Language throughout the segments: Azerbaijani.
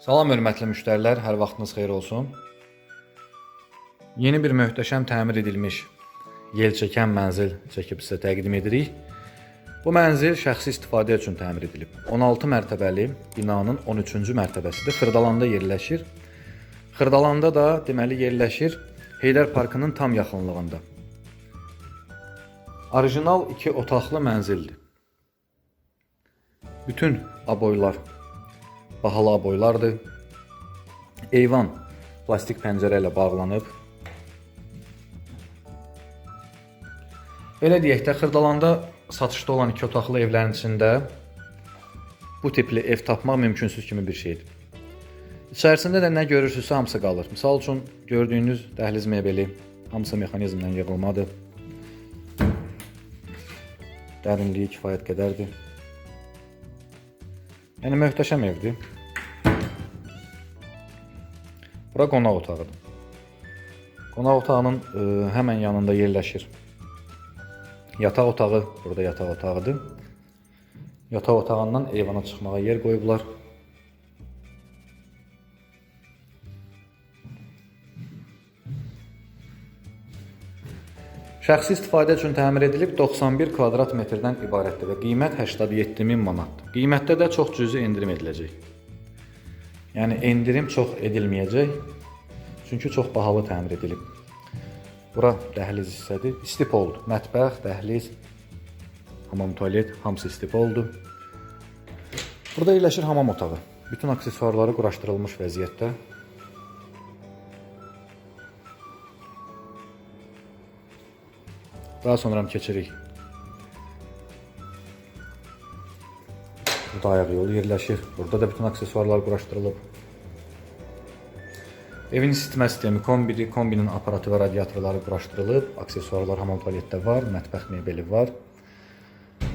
Salam hörmətli müştərilər, hər vaxtınız xeyir olsun. Yeni bir möhtəşəm təmir edilmiş yel çəkən mənzil çəkib sizə təqdim edirik. Bu mənzil şəxsi istifadə üçün təmir edilib. 16 mərtəbəli binanın 13-cü mərtəbəsidir. Xırdalanda yerləşir. Xırdalanda da deməli yerləşir Heydər Parkının tam yaxınlığında. Orijinal 2 otaqlı mənzildir. Bütün aboylar bahalı aboylardır. Eyvan plastik pəncərə ilə bağlanıb. Belə deyək də, Xırdalanda satışda olan iki otaqlı evlərin içində bu tipli ev tapmaq mümkünsüz kimi bir şeydir. İçərisində də nə görürsünüzsə hamısı qalır. Məsəl üçün gördüyünüz dəhliz mebeli hamısı mexanizmdən yığılmadır. Dərinliyi kifayət qədərdir. Yəni möhtəşəm evdir. Bura qonaq otağıdır. Qonaq otağının ə, həmən yanında yerləşir. Yataq otağı, burada yataq otağıdır. Yataq otağından eyvana çıxmağa yer qoyublar. Şəxsi istifadə üçün təmir edilib 91 kvadrat metrdən ibarətdir və qiymət 87 min manatdır. Qiymətdə də çox cüzi endirim ediləcək. Yəni endirim çox edilməyəcək. Çünki çox bahalı təmir edilib. Bura dəhliz hissədir. İstip oldu. Mətbəx, dəhliz, hamam, tualet hamısı istip oldu. Burada yerləşir hamam otağı. Bütün aksesuarları quraşdırılmış vəziyyətdə. Daha sonra keçirik. Burada ayaq yolu yerləşir. Burada da bütün aksesuarlar quraşdırılıb. Evin isitmə sistemi kombiri, kombinin aparatı və radiatorları quraşdırılıb. Aksesuarlar hamam tualetdə var, mətbəx mebeli var.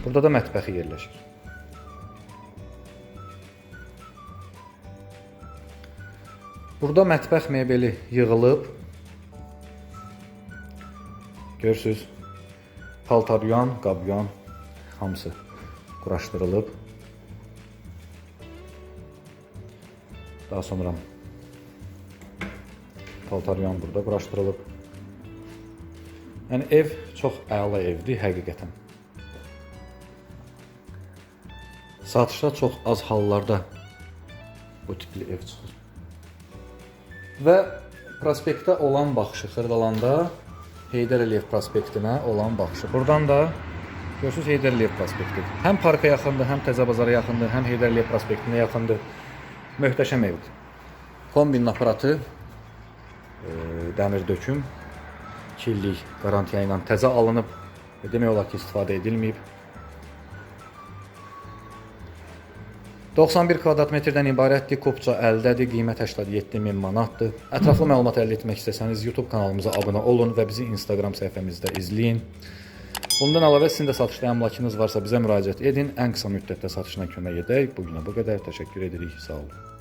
Burada da mətbəxi yerləşir. Burada mətbəx mebeli yığılıb. Görürsüz, paltaryan, qabyan hamısı quraşdırılıb. Daha sonra paltaryan burada quraşdırılıb. Yəni ev çox əla evdir həqiqətən. Satışda çox az hallarda bu tipli ev çıxır. Və prospektə olan baxışı Xırdalanda Heydər Əliyev prospektinə olan baxışı. Buradan da görürsüz Heydər Əliyev prospektidir. Həm parka yaxındır, həm Təzə bazara yaxındır, həm Heydər Əliyev prospektinə yaxındır. Möhtəşəm evdir. Kombinin aparatı e, dəmir döküm 2 illik qarantiya ilə təzə alınıb və demək olar ki, istifadə edilməyib. 91 kvadrat metrdən ibarətdir, kopça əldədir, qiymət 87 min manatdır. Ətraflı məlumat əldə etmək istəsəniz YouTube kanalımıza abunə olun və bizi Instagram səhifəmizdə izləyin. Bundan əlavə sizin də satışda əmlakınız varsa bizə müraciət edin. Ən qısa müddətdə satışına kömək edək. Bu günə bu qədər. Təşəkkür edirik. Sağ olun.